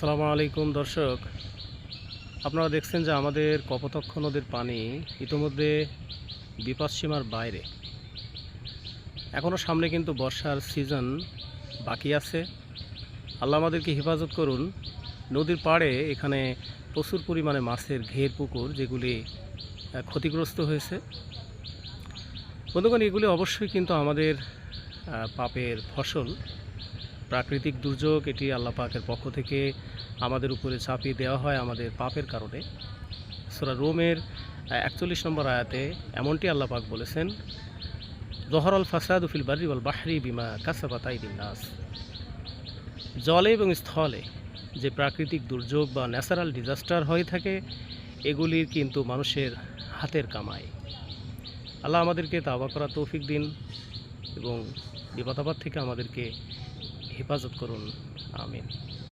সালামু আলাইকুম, দর্শক। আপনারা দেখছেন যে আমাদের কপোতক্ষ নদীর পানি ইতোমধ্যে বিপদসীমার বাইরে। এখনও সামনে কিন্তু বর্ষার সিজন বাকি আছে। আল্লাহ আমাদেরকে হেফাজত করুন। নদীর পাড়ে এখানে প্রচুর পরিমাণে মাছের ঘের পুকুর যেগুলি ক্ষতিগ্রস্ত হয়েছে। বন্ধুগণ, এগুলি অবশ্যই কিন্তু আমাদের পাপের ফসল। প্রাকৃতিক দুর্যোগ, এটি আল্লাহ পাকের পক্ষ থেকে আমাদের উপরে চাপিয়ে দেওয়া হয় আমাদের পাপের কারণে। সোরা রোমের একচল্লিশ নম্বর আয়াতে এমনটি আল্লাহ পাক বলেছেন, জহরল ফাসাদ ফিল বারি ওয়াল বাহরি বিমা কাসাবাতাই নাস। জলে এবং স্থলে যে প্রাকৃতিক দুর্যোগ বা ন্যাচারাল ডিজাস্টার হয়ে থাকে, এগুলির কিন্তু মানুষের হাতের কামাই। আল্লাহ আমাদেরকে তাওবা করা তৌফিক দিন এবং বিপদাবাদ থেকে আমাদেরকে হেফাজত করুন আমিন।